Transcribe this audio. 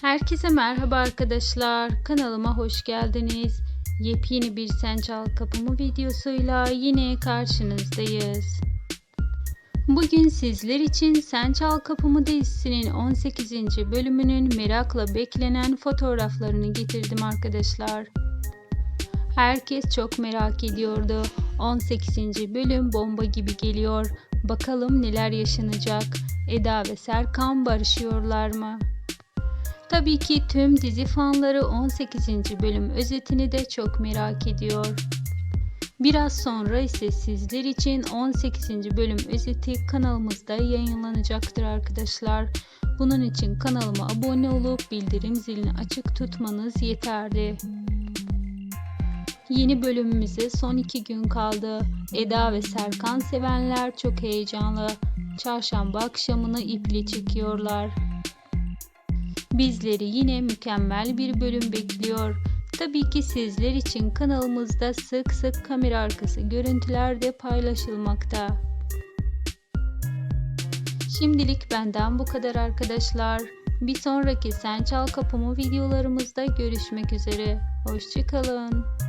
Herkese merhaba arkadaşlar. Kanalıma hoş geldiniz. Yepyeni bir Sen Çal Kapımı videosuyla yine karşınızdayız. Bugün sizler için Sen Çal Kapımı dizisinin 18. bölümünün merakla beklenen fotoğraflarını getirdim arkadaşlar. Herkes çok merak ediyordu. 18. bölüm bomba gibi geliyor. Bakalım neler yaşanacak. Eda ve Serkan barışıyorlar mı? Tabii ki tüm dizi fanları 18. bölüm özetini de çok merak ediyor. Biraz sonra ise sizler için 18. bölüm özeti kanalımızda yayınlanacaktır arkadaşlar. Bunun için kanalıma abone olup bildirim zilini açık tutmanız yeterli. Yeni bölümümüze son iki gün kaldı. Eda ve Serkan sevenler çok heyecanlı. Çarşamba akşamını iple çekiyorlar. Bizleri yine mükemmel bir bölüm bekliyor. Tabii ki sizler için kanalımızda sık sık kamera arkası görüntüler de paylaşılmakta. Şimdilik benden bu kadar arkadaşlar. Bir sonraki Sen Çal Kapımı videolarımızda görüşmek üzere. Hoşçakalın.